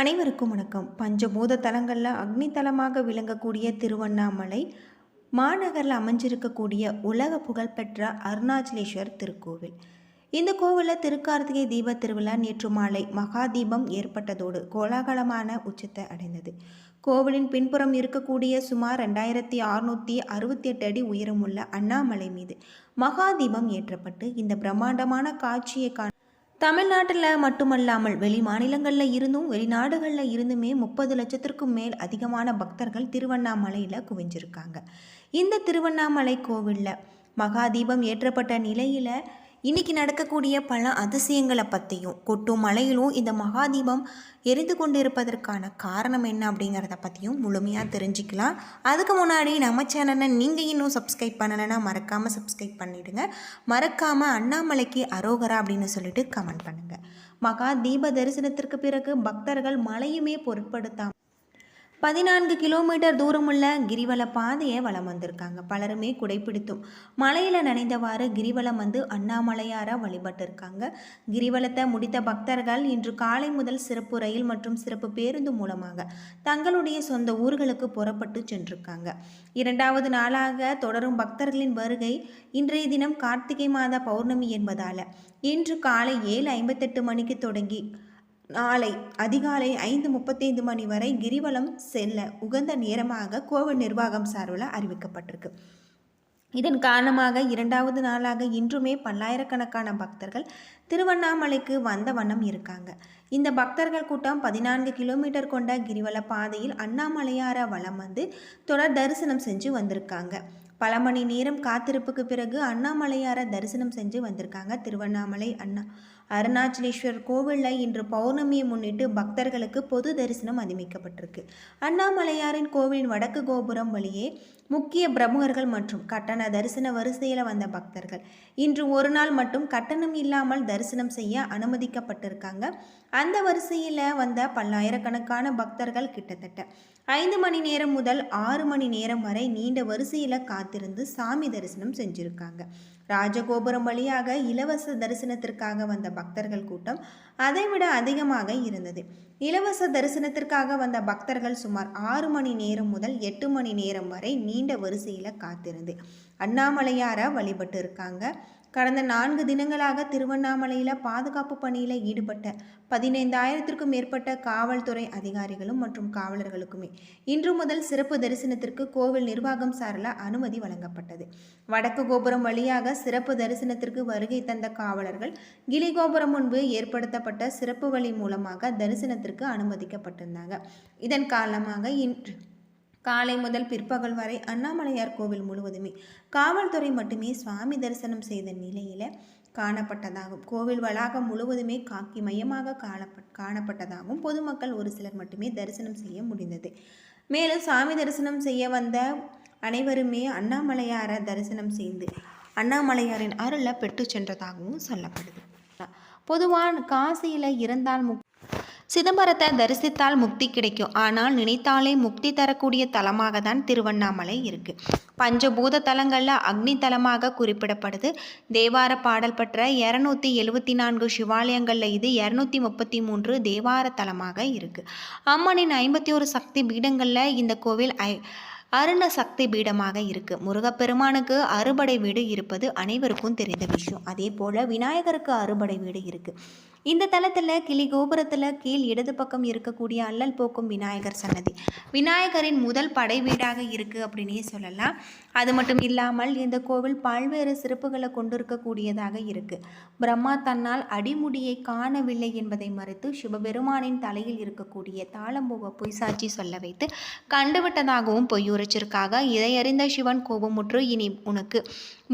அனைவருக்கும் வணக்கம். பஞ்சபூத தலங்களில் அக்னி தலமாக விளங்கக்கூடிய திருவண்ணாமலை மாநகரில் அமைஞ்சிருக்கக்கூடிய உலக புகழ்பெற்ற அருணாச்சலேஸ்வர் திருக்கோவில். இந்த கோவிலில் திருக்கார்த்திகை தீப திருவிழா நேற்று மாலை மகா தீபம் ஏற்பட்டதோடு கோலாகலமான உச்சத்தை அடைந்தது. கோவிலின் பின்புறம் இருக்கக்கூடிய சுமார் ரெண்டாயிரத்தி அறுநூற்றி அறுபத்தி எட்டு அடி உயரமுள்ள அண்ணாமலை மீது மகா தீபம் ஏற்றப்பட்டு இந்த பிரம்மாண்டமான காட்சியை காண தமிழ்நாட்டில் மட்டுமல்லாமல் வெளி மாநிலங்களில் இருந்தும் வெளிநாடுகளில் இருந்துமே முப்பது லட்சத்திற்கும் மேல் அதிகமான பக்தர்கள் திருவண்ணாமலையில் குவிஞ்சிருக்காங்க. இந்த திருவண்ணாமலை கோவிலில் மகாதீபம் ஏற்றப்பட்ட நிலையில் இன்னைக்கு நடக்கக்கூடிய பல அதிசயங்களை பற்றியும் கொட்டும் மலையிலும் இந்த மகாதீபம் எரிந்து கொண்டிருப்பதற்கான காரணம் என்ன அப்படிங்கிறத பற்றியும் முழுமையாக தெரிஞ்சுக்கலாம். அதுக்கு முன்னாடி நம்ம சேனலை நீங்கள் இன்னும் சப்ஸ்கிரைப் பண்ணலைன்னா மறக்காமல் சப்ஸ்கிரைப் பண்ணிவிடுங்க மறக்காமல் அண்ணாமலைக்கு அரோகரா அப்படின்னு சொல்லிட்டு கமெண்ட் பண்ணுங்கள் மகா தீப தரிசனத்திற்கு பிறகு பக்தர்கள் மலையுமே பொருட்படுத்தாமல் பதினான்கு கிலோமீட்டர் தூரமுள்ள கிரிவல பாதையை வலம் வந்திருக்காங்க. பலருமே குடைப்பிடித்தும் மலையில் நனைந்தவாறு கிரிவலம் வந்து அண்ணாமலையார வழிபட்டிருக்காங்க. கிரிவலத்தை முடித்த பக்தர்கள் இன்று காலை முதல் சிறப்பு ரயில் மற்றும் சிறப்பு பேருந்து மூலமாக தங்களுடைய சொந்த ஊர்களுக்கு புறப்பட்டு சென்றிருக்காங்க. இரண்டாவது நாளாக தொடரும் பக்தர்களின் வருகை இன்றைய தினம் கார்த்திகை மாத பௌர்ணமி என்பதால் இன்று காலை ஏழு ஐம்பத்தெட்டு மணிக்கு தொடங்கி நாளை அதிகாலை ஐந்து முப்பத்தைந்து மணி வரை கிரிவலம் செல்ல உகந்த நேரமாக கோவில் நிர்வாகம் சார்பில் அறிவிக்கப்பட்டிருக்கு. இதன் காரணமாக இரண்டாவது நாளாக இன்றுமே பல்லாயிரக்கணக்கான பக்தர்கள் திருவண்ணாமலைக்கு வந்த வண்ணம் இருக்காங்க. இந்த பக்தர்கள் கூட்டம் பதினான்கு கிலோமீட்டர் கொண்ட கிரிவல பாதையில் அண்ணாமலையார வலம் வந்து தொடர் தரிசனம் செஞ்சு வந்திருக்காங்க. பல மணி நேரம் காத்திருப்புக்கு பிறகு அண்ணாமலையார தரிசனம் செஞ்சு வந்திருக்காங்க திருவண்ணாமலை அண்ணா. அருணாச்சலேஸ்வர் கோவிலில் இன்று பௌர்ணமியை முன்னிட்டு பக்தர்களுக்கு பொது தரிசனம் அனுமதிக்கப்பட்டிருக்கு அண்ணாமலையாரின் கோவிலின் வடக்கு கோபுரம் வழியே முக்கிய பிரமுகர்கள் மற்றும் கட்டண தரிசன வரிசையில் வந்த பக்தர்கள். இன்று ஒரு நாள் மட்டும் கட்டணம் இல்லாமல் தரிசனம் செய்ய அனுமதிக்கப்பட்டிருக்காங்க. அந்த வரிசையில் வந்த பல்லாயிரக்கணக்கான பக்தர்கள் கிட்டத்தட்ட ஐந்து மணி நேரம் முதல் ஆறு மணி நேரம் வரை நீண்ட வரிசையில் காத்திருந்து சாமி தரிசனம் செஞ்சுருக்காங்க. ராஜகோபுரம் வழியாக இலவச தரிசனத்திற்காக வந்த பக்தர்கள் கூட்டம் அதைவிட அதிகமாக இருந்தது. இலவச தரிசனத்திற்காக வந்த பக்தர்கள் சுமார் ஆறு மணி நேரம் முதல் எட்டு மணி நேரம் வரை நீண்ட வரிசையில் காத்திருந்து அண்ணாமலையார வழிபட்டு இருக்காங்க. கடந்த நான்கு தினங்களாக திருவண்ணாமலையில் பாதுகாப்பு பணியில் ஈடுபட்ட பதினைந்தாயிரத்திற்கும் மேற்பட்ட காவல்துறை அதிகாரிகளும் மற்றும் காவலர்களுக்குமே இன்று முதல் சிறப்பு தரிசனத்திற்கு கோவில் நிர்வாகம் சார்பில் அனுமதி வழங்கப்பட்டது. வடக்கு கோபுரம் வழியாக சிறப்பு தரிசனத்திற்கு வருகை தந்த காவலர்கள் கிளி கோபுரம் முன்பு ஏற்படுத்தப்பட்ட சிறப்பு வழி மூலமாக தரிசனத்திற்கு அனுமதிக்கப்பட்டிருந்தாங்க. இதன் காரணமாக இன்று காலை முதல் பிற்பகல் வரை அண்ணாமலையார் கோவில் முழுவதுமே காவல்துறை மட்டுமே சுவாமி தரிசனம் செய்த நிலையில் காணப்பட்டதாகும். கோவில் வளாகம் முழுவதுமே காக்கி மையமாக காணப்பட் காணப்பட்டதாகவும் பொதுமக்கள் ஒரு சிலர் மட்டுமே தரிசனம் செய்ய முடிந்தது. மேலும் சாமி தரிசனம் செய்ய வந்த அனைவருமே அண்ணாமலையாரை தரிசனம் செய்து அண்ணாமலையாரின் அருளை பெற்று சென்றதாகவும் சொல்லப்படுது. பொதுவாக காசியில் இருந்தால் முக் சிதம்பரத்தை தரிசித்தால் முக்தி கிடைக்கும். ஆனால் நினைத்தாலே முக்தி தரக்கூடிய தலமாக தான் திருவண்ணாமலை இருக்கு. பஞ்சபூத தலங்களில் அக்னி தலமாக குறிப்பிடப்படுது. தேவார பாடல் பெற்ற இரநூத்தி எழுவத்தி நான்கு சிவாலயங்களில் இது இரநூத்தி முப்பத்தி மூன்று தேவார தலமாக இருக்கு. அம்மனின் ஐம்பத்தி ஒரு சக்தி பீடங்களில் இந்த கோவில் ஐ அருண சக்தி பீடமாக இருக்கு. முருகப்பெருமானுக்கு அறுபடை வீடு இருப்பது அனைவருக்கும் தெரிந்த விஷயம். அதே போல விநாயகருக்கு அறுபடை வீடு இருக்கு. இந்த தளத்தில் கிளி கோபுரத்தில் கீழ் இடது பக்கம் இருக்கக்கூடிய அல்லல் போக்கும் விநாயகர் சன்னதி. விநாயகரின் முதல் படை வீடாக இருக்குது அப்படின்னே சொல்லலாம். அது மட்டும் இல்லாமல் இந்த கோவில் பல்வேறு சிறப்புகளை கொண்டிருக்கக்கூடியதாக இருக்குது பிரம்மா தன்னால் அடிமுடியை காணவில்லை என்பதை மறுத்து சிவபெருமானின் தலையில் இருக்கக்கூடிய தாளம்பூவை பொய்சாட்சி சொல்ல வைத்து கண்டுவிட்டதாகவும் பொய்யுரைச்சிருக்காக. இதையறிந்த சிவன் கோபமுற்று இனி உனக்கு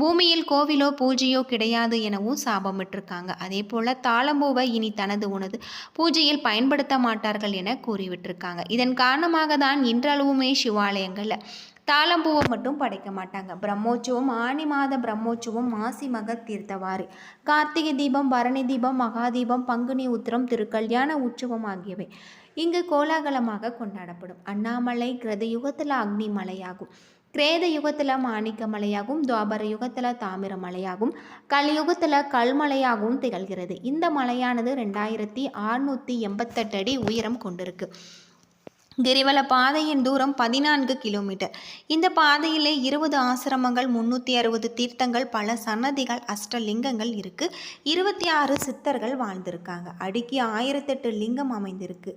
பூமியில் கோவிலோ பூஜையோ கிடையாது எனவும் சாபமிட்டிருக்காங்க. அதே போல் தாளம்பூவை இனி தனது உனது பூஜையில் பயன்படுத்த மாட்டார்கள் என கூறிவிட்டிருக்காங்க. இதன் காரணமாக தான் இன்றளவுமே சிவாலயங்களில் தாளம்பூவை மட்டும் படைக்க மாட்டாங்க. பிரம்மோற்சவம் ஆனி மாத பிரம்மோற்சவம் மாசி மக தீர்த்தவாறு கார்த்திகை தீபம் பரணி தீபம் மகாதீபம் பங்குனி உத்திரம் திருக்கல்யாண உற்சவம் ஆகியவை இங்கு கோலாகலமாக கொண்டாடப்படும். அண்ணாமலை கிரத யுகத்தில் அக்னி மலையாகும். கிரேத யுகத்தில் மாணிக்க மலையாகவும் துவாபர யுகத்தில் தாமிர மலையாகவும் கலியுகத்தில் கல்மலையாகவும் திகழ்கிறது. இந்த மலையானது ரெண்டாயிரத்தி அறுநூற்றி எண்பத்தெட்டு அடி உயரம் கொண்டிருக்கு. கிரிவல பாதையின் தூரம் பதினான்கு கிலோமீட்டர். இந்த பாதையிலே இருபது ஆசிரமங்கள் முன்னூற்றி அறுபது தீர்த்தங்கள் பல சன்னதிகள் அஷ்டலிங்கங்கள் இருக்குது இருபத்தி ஆறு சித்தர்கள் வாழ்ந்திருக்காங்க. அடுக்கி ஆயிரத்தெட்டு லிங்கம் அமைந்திருக்கு.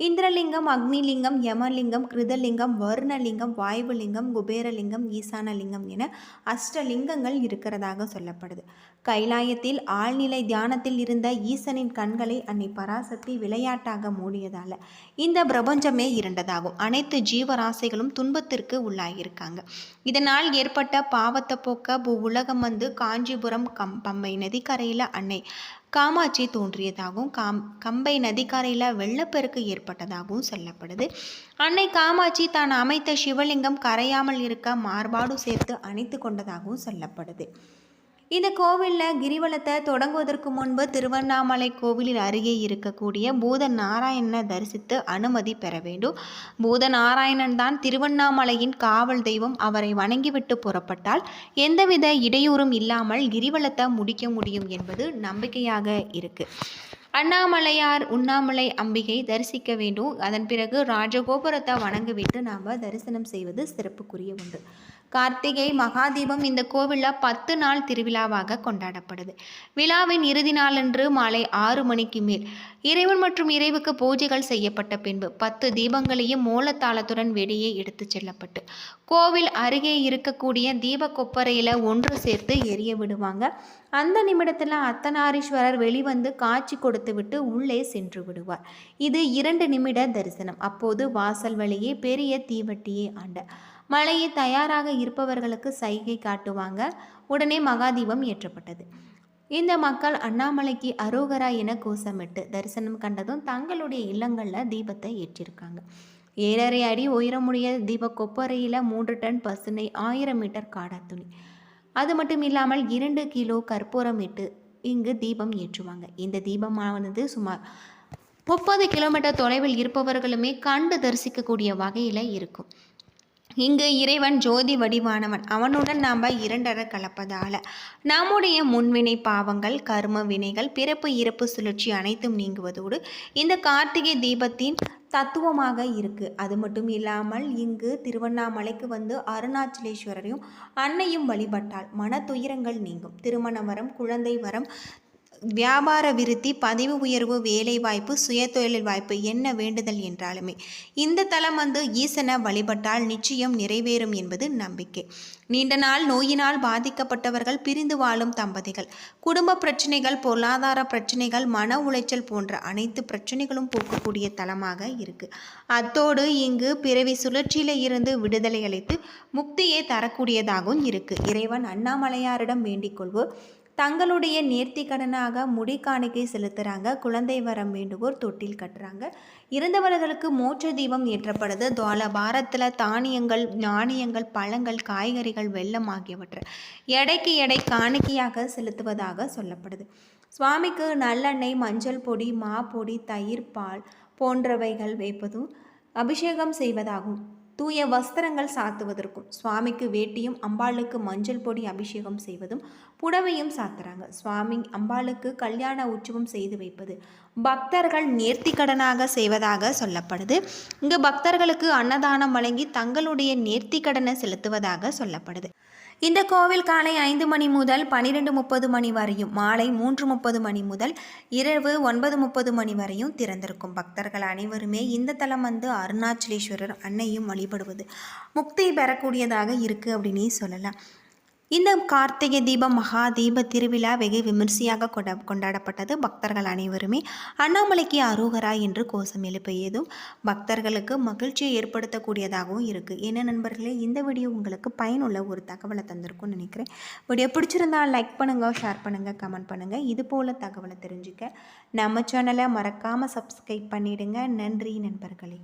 இந்திரலிங்கம் அக்னிலிங்கம் யமலிங்கம் கிருதலிங்கம் வர்ணலிங்கம் வாயுலிங்கம் குபேரலிங்கம் ஈசானலிங்கம் என அஷ்டலிங்கங்கள் இருக்கிறதாக சொல்லப்படுது. கைலாயத்தில் ஆழ்நிலை தியானத்தில் இருந்த ஈசனின் கண்களை அன்னை பராசக்தி விளையாட்டாக மூடியதால இந்த பிரபஞ்சமே இருண்டதாகும். அனைத்து ஜீவராசிகளும் துன்பத்திற்கு உள்ளாகியிருக்காங்க இதனால் ஏற்பட்ட பாவத்தை போக்க பூ உலகம் வந்து காஞ்சிபுரம் கம் பம்பை நதிக்கரையில் அன்னை காமாட்சி தோன்றியதாகவும் காம் கம்பை நதிக்கரையில் வெள்ளப்பெருக்கு ஏற்பட்டதாகவும் சொல்லப்படுது. அன்னை காமாட்சி தான் அமைத்த சிவலிங்கம் கரையாமல் இருக்க மார்பாடு சேர்த்து அணைத்து கொண்டதாகவும் சொல்லப்படுது. இந்த கோவிலில் கிரிவலத்தை தொடங்குவதற்கு முன்பு திருவண்ணாமலை கோவிலின் அருகே இருக்கக்கூடிய பூத நாராயணனை தரிசித்து அனுமதி பெற வேண்டும். பூத நாராயணன் தான் திருவண்ணாமலையின் காவல் தெய்வம். அவரை வணங்கிவிட்டு புறப்பட்டால் எந்தவித இடையூறும் இல்லாமல் கிரிவலத்தை முடிக்க முடியும் என்பது நம்பிக்கையாக இருக்கு. அண்ணாமலையார் உண்ணாமலை அம்பிகை தரிசிக்க வேண்டும். அதன் பிறகு ராஜகோபுரத்தை வணங்கிவிட்டு நாம் தரிசனம் செய்வது சிறப்புக்குரிய ஒன்று. கார்த்திகை மகாதீபம் இந்த கோவிலில் பத்து நாள் திருவிழாவாக கொண்டாடப்படுது. விழாவின் இறுதி நாளன்று மாலை ஆறு மணிக்கு மேல் இறைவன் மற்றும் இறைவுக்கு பூஜைகள் செய்யப்பட்ட பின்பு பத்து தீபங்களையும் மூலத்தாளத்துடன் வெளியே எடுத்து செல்லப்பட்டு கோவில் அருகே இருக்கக்கூடிய தீப கொப்பரையில் ஒன்று சேர்த்து எரிய விடுவாங்க. அந்த நிமிடத்தில் அத்தனாரீஸ்வரர் வெளிவந்து காட்சி கொடுத்து விட்டு உள்ளே சென்று விடுவார். இது இரண்டு நிமிட தரிசனம். அப்போது வாசல் வழியே பெரிய தீவட்டியே ஆண்ட மழையை தயாராக இருப்பவர்களுக்கு சைகை காட்டுவாங்க. உடனே மகாதீபம் ஏற்றப்பட்டது. இந்த மக்கள் அண்ணாமலைக்கு அரோகரா என கோஷமிட்டு தரிசனம் கண்டதும் தங்களுடைய இல்லங்களில் தீபத்தை ஏற்றிருக்காங்க. ஏழரை அடி உயரமுடைய தீப கொப்பரையில் மூன்று டன் பசுனை ஆயிரம் மீட்டர் காடா துணி. அது மட்டும் இல்லாமல் இரண்டு கிலோ கற்பூரம் இட்டு இங்கு தீபம் ஏற்றுவாங்க. இந்த தீபமானது சுமார் முப்பது கிலோமீட்டர் தொலைவில் இருப்பவர்களுமே கண்டு தரிசிக்கக்கூடிய வகையில் இருக்கும். இங்கு இறைவன் ஜோதி வடிவானவன். அவனுடன் நாம் இரண்டர கலப்பதால. நம்முடைய முன்வினை பாவங்கள் கர்ம வினைகள் பிறப்பு இறப்பு சுழற்சி அனைத்தும் நீங்குவதோடு இந்த கார்த்திகை தீபத்தின் தத்துவமாக இருக்குது அது மட்டும் இல்லாமல் இங்கு திருவண்ணாமலைக்கு வந்து அருணாச்சலேஸ்வரரையும் அன்னையும் வழிபட்டால் மன துயரங்கள் நீங்கும். திருமண வரம் குழந்தை வரம் வியாபார விருத்தி பதிவு உயர்வு வேலைவாய்ப்பு சுயதொழில் வாய்ப்பு என்ன வேண்டுதல் என்றாலுமே இந்த தலம் வந்து ஈசனை வழிபட்டால் நிச்சயம் நிறைவேறும் என்பது நம்பிக்கை. நீண்ட நாள் நோயினால் பாதிக்கப்பட்டவர்கள் பிரிந்து வாழும் தம்பதிகள் குடும்ப பிரச்சனைகள் பொருளாதார பிரச்சனைகள் மன உளைச்சல் போன்ற அனைத்து பிரச்சனைகளும் போக்கக்கூடிய தலமாக இருக்கு. அத்தோடு இங்கு பிறவி சுழற்சியில இருந்து விடுதலை அளித்து முக்தியை தரக்கூடியதாகவும் இருக்கு. இறைவன் அண்ணாமலையாரிடம் வேண்டிக் கொள்வோர் தங்களுடைய நேர்த்தி கடனாக முடி காணிக்கை செலுத்துகிறாங்க குழந்தை வரம் வேண்டுவோர் தொட்டில் கட்டுறாங்க. இறந்தவர்களுக்கு மோட்ச தீபம் ஏற்றப்படுது. துவால பாரத்தில் தானியங்கள் நாணயங்கள் பழங்கள் காய்கறிகள் வெள்ளம் ஆகியவற்றை எடைக்கு எடை காணிக்கையாக செலுத்துவதாக சொல்லப்படுது. சுவாமிக்கு நல்லெண்ணெய் மஞ்சள் பொடி மா பொடி தயிர் பால் போன்றவைகள் வைப்பதும் அபிஷேகம் செய்வதாகும். தூய வஸ்திரங்கள் சாத்துவதற்கும் சுவாமிக்கு வேட்டியும் அம்பாளுக்கு மஞ்சள் பொடி அபிஷேகம் செய்வதும் புடவையும் சாத்துறாங்க. சுவாமி அம்பாளுக்கு கல்யாண உற்சவம் செய்து வைப்பது பக்தர்கள் நேர்த்திக்கடனாக செய்வதாக சொல்லப்படுது. இங்கு பக்தர்களுக்கு அன்னதானம் வழங்கி தங்களுடைய நேர்த்திக்கடனை செலுத்துவதாக சொல்லப்படுது. இந்த கோவில் காலை ஐந்து மணி முதல் பன்னிரெண்டு முப்பது மணி வரையும் மாலை மூன்று முப்பது மணி முதல் இரவு ஒன்பது முப்பது மணி வரையும் திறந்திருக்கும். பக்தர்கள் அனைவருமே இந்த தலம் வந்து அருணாச்சலேஸ்வரர் அன்னையும் வழிபடுவது முக்தி பெறக்கூடியதாக இருக்குது அப்படின்னே சொல்லலாம். இந்த கார்த்திகை தீபம் மகா தீப திருவிழா வெகு விமர்சையாக கொண்ட கொண்டாடப்பட்டது பக்தர்கள் அனைவருமே. அண்ணாமலைக்கு அரோகரா என்று கோஷம் எழுப்பியதும் பக்தர்களுக்கு மகிழ்ச்சியை ஏற்படுத்தக்கூடியதாகவும் இருக்குது என்ன நண்பர்களே இந்த வீடியோ உங்களுக்கு பயனுள்ள ஒரு தகவலை தந்திருக்கும்னு நினைக்கிறேன். வீடியோ பிடிச்சிருந்தால் லைக் பண்ணுங்கள் ஷேர் பண்ணுங்கள் கமெண்ட் பண்ணுங்கள் இது போல் தகவலை தெரிஞ்சுக்க நம்ம சேனலை மறக்காமல் சப்ஸ்கிரைப் பண்ணிவிடுங்க நன்றி நண்பர்களே.